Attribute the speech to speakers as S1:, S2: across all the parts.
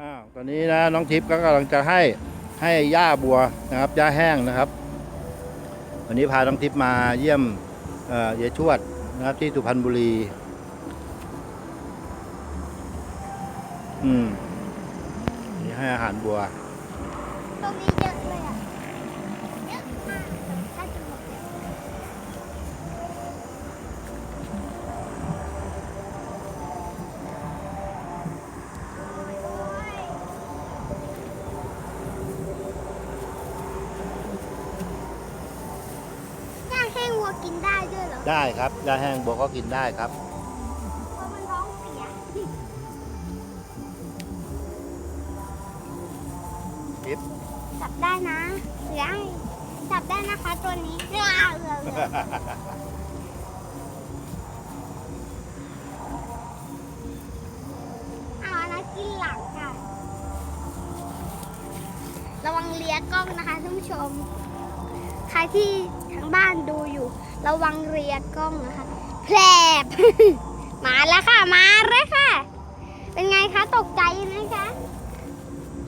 S1: อ้าวตอนนี้นะน้องทิพย์ก็กำลังจะให้ให้หญ้าบัวนะครับหญ้าแห้งนะครับ วันนี้พาน้องทิพย์มาเยี่ยมเอ่อยายชวดนะครับที่สุพรรณบุรี อืมนี่ให้อาหารบัว
S2: ตรงนี้เยอะเลยอะ กินได้ด้วยเหรอ
S1: ได้ครับหญ้าแห้งบัวก็กินได้ครับ
S2: เพราะมันท้องเสีย
S1: ทิพย์
S2: จับได้นะเสือให้จับได้นะคะตัวนี้เรือเรือเรือเอาอันนะกินหลังค่ะ ระวังเลียกล้องนะคะท่านผู้ชม ใครที่ทางบ้านดูอยู่ ระวังเลียกล้องนะคะแผลบ มาแล้วค่ะ มาเลยค่ะ เป็นไงคะ ตกใจไหมคะ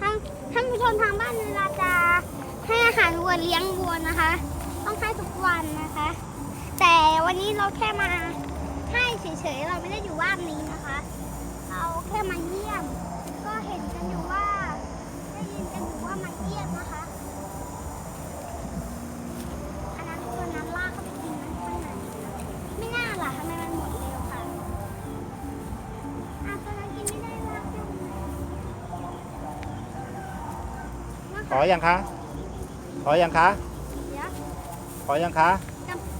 S2: ท่านท่านผู้ชมทางบ้านเวลาจะให้อาหารวัวเลี้ยงวัวนะคะ ต้องให้ทุกวันนะคะ แต่วันนี้เราแค่มาให้เฉยๆ เราไม่ได้อยู่บ้านนี้นะคะ เราแค่มา
S1: ขอยังคะ ขอยังคะ
S2: เดี๋ยว
S1: ขอยังคะ
S2: ข